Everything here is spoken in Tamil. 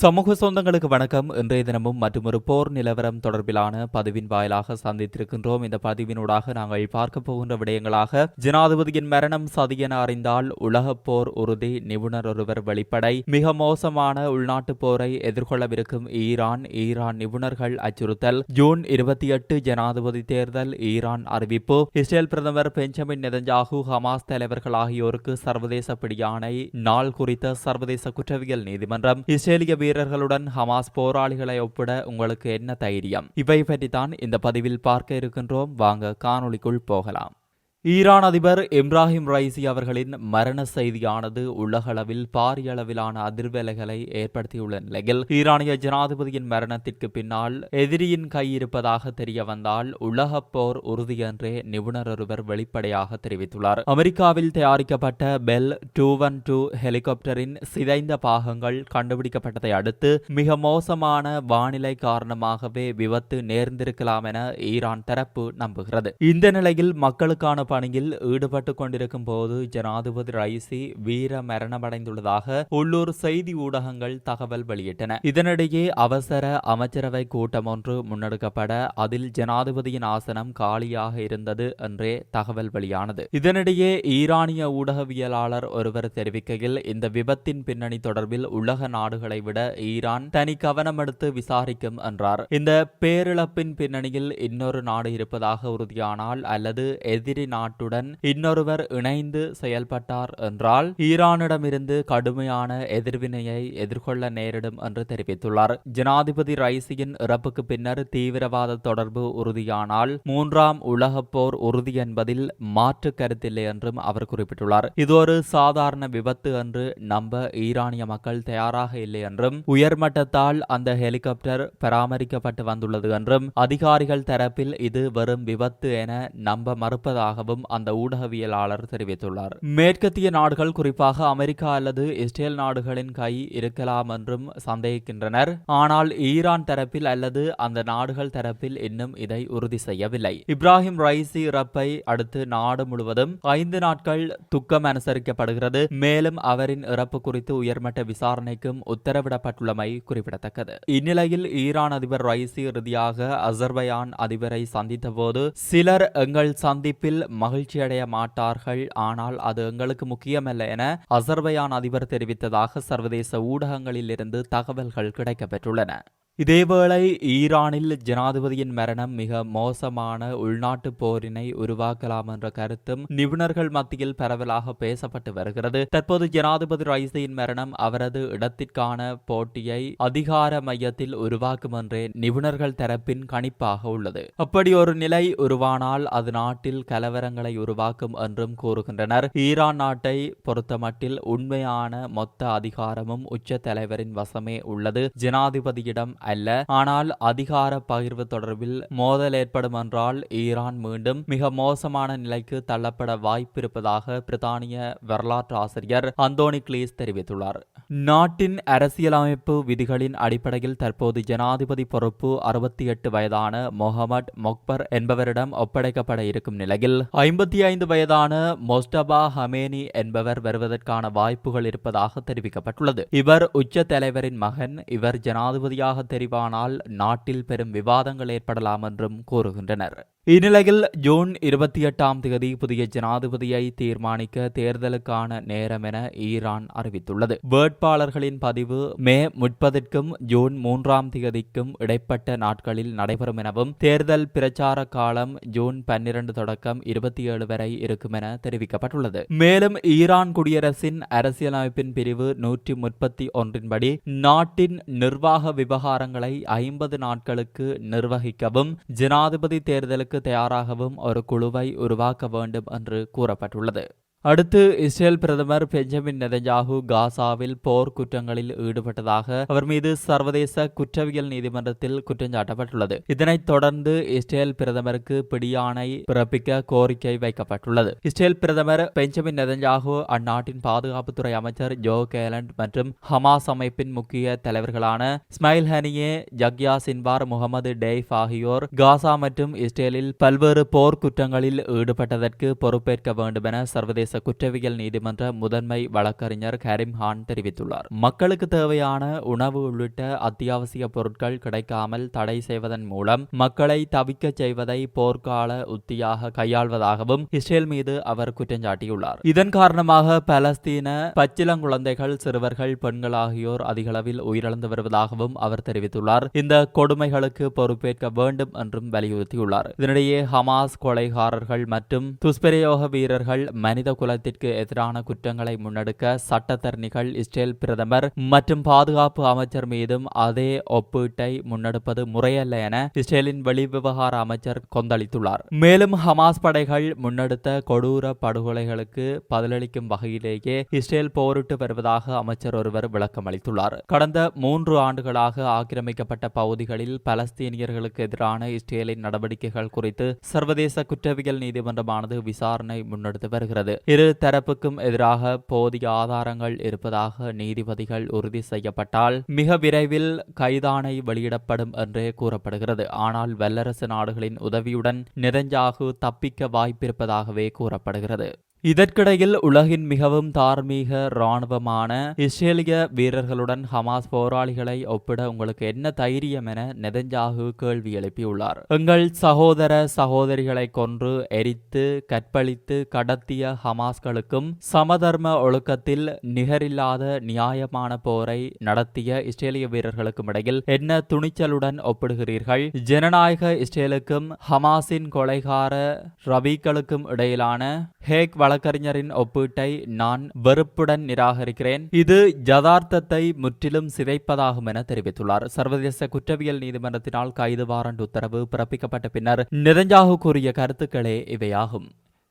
சமூக சொந்தங்களுக்கு வணக்கம். இன்றைய தினமும் மற்றொரு போர் நிலவரம் தொடர்பிலான பதிவின் வாயிலாக சந்தித்திருக்கின்றோம். இந்த பதிவினூடாக நாங்கள் பார்க்க போகின்ற விடயங்களாக ஜனாதிபதியின் மரணம் சதியென அறிந்தால் உலக போர் உறுதி நிபுணர் ஒருவர் வெளிப்படை மிக மோசமான உள்நாட்டு போரை எதிர்கொள்ளவிருக்கும் ஈரான் ஈரான் நிபுணர்கள் அச்சுறுத்தல் ஜூன் இருபத்தி எட்டு ஜனாதிபதி தேர்தல் ஈரான் அறிவிப்பு இஸ்ரேல் பிரதமர் பெஞ்சமின் நெதஞ்சாகு ஹமாஸ் தலைவர்கள் ஆகியோருக்கு சர்வதேச பிடியானை நாள் குறித்த சர்வதேச குற்றவியல் நீதிமன்றம் இஸ்ரேலிய வீரர்களுடன் ஹமாஸ் போராளிகளை ஒப்பிட உங்களுக்கு என்ன தைரியம்? இவை பற்றி தான் இந்த பதிவில் பார்க்க இருக்கின்றோம். வாங்க காணொளிக்குள் போகலாம். ஈரான் அதிபர் இப்ராஹிம் ரைசி அவர்களின் மரண செய்தியானது உலகளவில் பாரிய அளவிலான அதிர்வலைகளை ஏற்படுத்தியுள்ள நிலையில் ஈரானிய ஜனாதிபதியின் மரணத்திற்கு பின்னால் எதிரியின் கையிருப்பதாக தெரிய வந்தால் உலக போர் உறுதியன்றே நிபுணர் ஒருவர் வெளிப்படையாக தெரிவித்துள்ளார். அமெரிக்காவில் தயாரிக்கப்பட்ட பெல் டூ ஒன் டூ ஹெலிகாப்டரின் சிதைந்த பாகங்கள் கண்டுபிடிக்கப்பட்டதை அடுத்து மிக மோசமான வானிலை காரணமாகவே விபத்து நேர்ந்திருக்கலாம் என ஈரான் தரப்பு நம்புகிறது. இந்த நிலையில் மக்களுக்கான பணியில் ஈடுபட்டு கொண்டிருக்கும் போது ஜனாதிபதி ரைசி வீர மரணமடைந்துள்ளதாக உள்ளூர் செய்தி ஊடகங்கள் தகவல் வெளியிட்டன. இதனிடையே அவசர அமைச்சரவை கூட்டம் ஒன்று முன்னெடுக்கப்பட அதில் ஜனாதிபதியின் ஆசனம் காலியாக இருந்தது என்றே தகவல் வெளியானது. இதனிடையே ஈரானிய ஊடகவியலாளர் ஒருவர் தெரிவிக்கையில் இந்த விபத்தின் பின்னணி தொடர்பில் உலக நாடுகளை விட ஈரான் தனி கவனம் எடுத்து விசாரிக்கும் என்றார். இந்த பேரிழப்பின் பின்னணியில் இன்னொரு நாடு இருப்பதாக உறுதியானால் அல்லது எதிரி நாட்டுடன் இன்னொருவர் இணைந்து செயல்பட்டார் என்றால் ஈரானிடமிருந்து கடுமையான எதிர்வினையை எதிர்கொள்ள நேரிடும் என்று தெரிவித்துள்ளார். ஜனாதிபதி ரைசியின் இறப்புக்கு பின்னர் தீவிரவாத தொடர்பு உறுதியானால் மூன்றாம் உலகப் போர் உறுதி என்பதில் மாற்று கருத்தில்லை என்றும் அவர் குறிப்பிட்டுள்ளார். இது ஒரு சாதாரண விபத்து என்று நம்ப ஈரானிய மக்கள் தயாராக இல்லை என்றும் உயர்மட்டத்தால் அந்த ஹெலிகாப்டர் பராமரிக்கப்பட்டு வந்துள்ளது என்றும் அதிகாரிகள் தரப்பில் இது வெறும் விபத்து என நம்ப மறுப்பதாக மறுப்பதாகவும் அந்த ஊடகவியலாளர் தெரிவித்துள்ளார். மேற்கத்திய நாடுகள் குறிப்பாக அமெரிக்கா அல்லது இஸ்ரேல் நாடுகளின் கை இருக்கலாம் என்றும் சந்தேகிக்கின்றனர். ஆனால் ஈரான் தரப்பில் அல்லது அந்த நாடுகள் தரப்பில் இன்னும் இதை உறுதி செய்யவில்லை. இப்ராஹிம் ரைசி இறப்பை அடுத்து நாடு முழுவதும் ஐந்து நாட்கள் துக்கம் அனுசரிக்கப்படுகிறது. மேலும் அவரின் இறப்பு குறித்து உயர்மட்ட விசாரணைக்கும் உத்தரவிடப்பட்டுள்ளமை குறிப்பிடத்தக்கது. இந்நிலையில் ஈரான் அதிபர் ரைசி இறுதியாக அசர்பையான் அதிபரை சந்தித்தபோது சிலர் எங்கள் சந்திப்பில் மகிழ்ச்சியடைய மாட்டார்கள். ஆனால் அது எங்களுக்கு முக்கியமல்ல என அசர்பையான் அதிபர் தெரிவித்ததாக சர்வதேச ஊடகங்களில் இருந்து தகவல்கள் கிடைக்கப்பெற்றுள்ளன. இதேவேளை ஈரானில் ஜனாதிபதியின் மரணம் மிக மோசமான உள்நாட்டு போரினை உருவாக்கலாம் என்ற கருத்தும் நிபுணர்கள் மத்தியில் பரவலாக பேசப்பட்டு வருகிறது. தற்போது ஜனாதிபதி ரைசியின் மரணம் அவரது இடத்திற்கான போட்டியை அதிகார மையத்தில் உருவாக்கும் என்றே நிபுணர்கள் தரப்பின் கணிப்பாக உள்ளது. அப்படி ஒரு நிலை உருவானால் அது நாட்டில் கலவரங்களை உருவாக்கும் என்றும் கூறுகின்றனர். ஈரான் நாட்டை பொறுத்தமட்டில் உண்மையான மொத்த அதிகாரமும் உச்ச தலைவரின் வசமே உள்ளது. ஜனாதிபதியிடம் அல்ல. ஆனால் அதிகார பகிர்வு தொடர்பில் மோதல் ஏற்படும் என்றால் ஈரான் மீண்டும் மிக மோசமான நிலைக்கு தள்ளப்பட வாய்ப்பிருப்பதாக பிரித்தானிய வரலாற்று ஆசிரியர் அந்தோனி கிளீஸ் தெரிவித்துள்ளார். நாட்டின் அரசியலமைப்பு விதிகளின் அடிப்படையில் தற்போது ஜனாதிபதி பொறுப்பு அறுபத்தி எட்டு வயதான மொஹமட் மொக்பர் என்பவரிடம் ஒப்படைக்கப்பட இருக்கும் நிலையில் ஐம்பத்தி ஐந்து வயதான மொஸ்டபா ஹமேனி என்பவர் வருவதற்கான வாய்ப்புகள் இருப்பதாக தெரிவிக்கப்பட்டுள்ளது. இவர் உச்ச தலைவரின் மகன் இவர் ஜனாதிபதியாக தெரிவானால் நாட்டில் பெரும் விவாதங்கள் ஏற்படலாம் என்றும் கூறுகின்றனர். இந்நிலையில் ஜூன் இருபத்தி எட்டாம் தேதி புதிய ஜனாதிபதியை தீர்மானிக்க தேர்தலுக்கான நேரம் என ஈரான் அறிவித்துள்ளது. வேட்பாளர்களின் பதிவு மே முப்பதற்கும் ஜூன் மூன்றாம் தேதிக்கும் இடைப்பட்ட நாட்களில் நடைபெறும் எனவும் தேர்தல் பிரச்சார காலம் ஜூன் பன்னிரண்டு தொடக்கம் இருபத்தி ஏழு வரை இருக்கும் என தெரிவிக்கப்பட்டுள்ளது. மேலும் ஈரான் குடியரசின் அரசியலமைப்பின் பிரிவு நூற்றி முப்பத்தி ஒன்றின்படி நாட்டின் நிர்வாக விவகாரங்களை ஐம்பது நாட்களுக்கு நிர்வகிக்கவும் ஜனாதிபதி தேர்தலுக்கு தயாராகவும் ஒரு குழுவை உருவாக்க வேண்டும் என்று கூறப்பட்டுள்ளது. அடுத்து இஸ்ரேல் பிரதமர் பெஞ்சமின் நெதஞ்சாகு காசாவில் போர் குற்றங்களில் ஈடுபட்டதாக அவர் மீது சர்வதேச குற்றவியல் நீதிமன்றத்தில் குற்றம் சாட்டப்பட்டுள்ளது. இதனைத் தொடர்ந்து இஸ்ரேல் பிரதமருக்கு பிடியாணை பிறப்பிக்க கோரிக்கை வைக்கப்பட்டுள்ளது. இஸ்ரேல் பிரதமர் பெஞ்சமின் நெதஞ்சாகு அந்நாட்டின் பாதுகாப்புத்துறை அமைச்சர் ஜோ கேலண்ட் மற்றும் ஹமாஸ் அமைப்பின் முக்கிய தலைவர்களான ஸ்மைல் ஹனியே ஜக்யா சின்வார் முகமது டெய்ஃப் ஆகியோர் காசா மற்றும் இஸ்ரேலில் பல்வேறு போர் குற்றங்களில் ஈடுபட்டதற்கு பொறுப்பேற்க வேண்டும் என சர்வதேச குற்றவியல் நீதிமன்ற முதன்மை வழக்கறிஞர் கரீம் ஹான் தெரிவித்துள்ளார். மக்களுக்கு தேவையான உணவு உள்ளிட்ட அத்தியாவசிய பொருட்கள் கிடைக்காமல் தடை செய்வதன் மூலம் மக்களை தவிக்கச் செய்வதை போர்க்கால உத்தியாக கையாள்வதாகவும் இஸ்ரேல் மீது அவர் குற்றஞ்சாட்டியுள்ளார் இதன் காரணமாக பலஸ்தீன பச்சிலங்குழந்தைகள் சிறுவர்கள் பெண்கள் ஆகியோர் அதிகளவில் உயிரிழந்து வருவதாகவும் அவர் தெரிவித்துள்ளார். இந்த கொடுமைகளுக்கு பொறுப்பேற்க வேண்டும் என்றும் வலியுறுத்தியுள்ளார். இதனிடையே ஹமாஸ் கொலைகாரர்கள் மற்றும் துஷ்பிரயோக வீரர்கள் மனித குலத்திற்கு எதிரான குற்றங்களை முன்னெடுக்க சட்டத்தரணிகள் இஸ்ரேல் பிரதமர் மற்றும் பாதுகாப்பு அமைச்சர் மீதும் அதே ஒப்பீட்டை முன்னெடுப்பது முறையல்ல என இஸ்ரேலின் வெளிவிவகார அமைச்சர் கொந்தளித்துள்ளார். மேலும் ஹமாஸ் படைகள் முன்னெடுத்த கொடூர படுகொலைகளுக்கு பதிலளிக்கும் வகையிலேயே இஸ்ரேல் போரிட்டு வருவதாக அமைச்சர் ஒருவர் விளக்கம் அளித்துள்ளார். கடந்த மூன்று ஆண்டுகளாக ஆக்கிரமிக்கப்பட்ட பகுதிகளில் பலஸ்தீனியர்களுக்கு எதிரான இஸ்ரேலின் நடவடிக்கைகள் குறித்து சர்வதேச குற்றவியல் நீதிமன்றமானது விசாரணை முன்னெடுத்து வருகிறது. இரு தரப்புக்கும் எதிராக போதிய ஆதாரங்கள் இருப்பதாக நீதிபதிகள் உறுதி செய்யப்பட்டால் மிக விரைவில் கைதானை வெளியிடப்படும் என்றே கூறப்படுகிறது. ஆனால் வல்லரசு நாடுகளின் உதவியுடன் நிரஞ்சாகு தப்பிக்க வாய்ப்பிருப்பதாகவே கூறப்படுகிறது. இதற்கிடையில் உலகின் மிகவும் தார்மீக இராணுவமான இஸ்ரேலிய வீரர்களுடன் ஹமாஸ் போராளிகளை ஒப்பிட உங்களுக்கு என்ன தைரியம் என நெதஞ்சாகு கேள்வி எழுப்பியுள்ளார். எங்கள் சகோதர சகோதரிகளை கொன்று எரித்து கற்பழித்து கடத்திய ஹமாஸ்களுக்கும் சமதர்ம ஒழுக்கத்தில் நிகரில்லாத நியாயமான போரை நடத்திய இஸ்ரேலிய வீரர்களுக்கும் இடையில் என்ன துணிச்சலுடன் ஒப்பிடுகிறீர்கள்? ஜனநாயக இஸ்ரேலுக்கும் ஹமாஸின் கொலைகார ரபீக்களுக்கும் இடையிலான ஹேக் வழக்கறிஞரின் ஒப்பீட்டை நான் வெறுப்புடன் நிராகரிக்கிறேன். இது யதார்த்தத்தை முற்றிலும் சிதைப்பதாகும் என தெரிவித்துள்ளார். சர்வதேச குற்றவியல் நீதிமன்றத்தினால் கைது வாரண்ட் உத்தரவு பிறப்பிக்கப்பட்ட பின்னர் நெதஞ்சாகு கூறிய கருத்துக்களே இவையாகும்.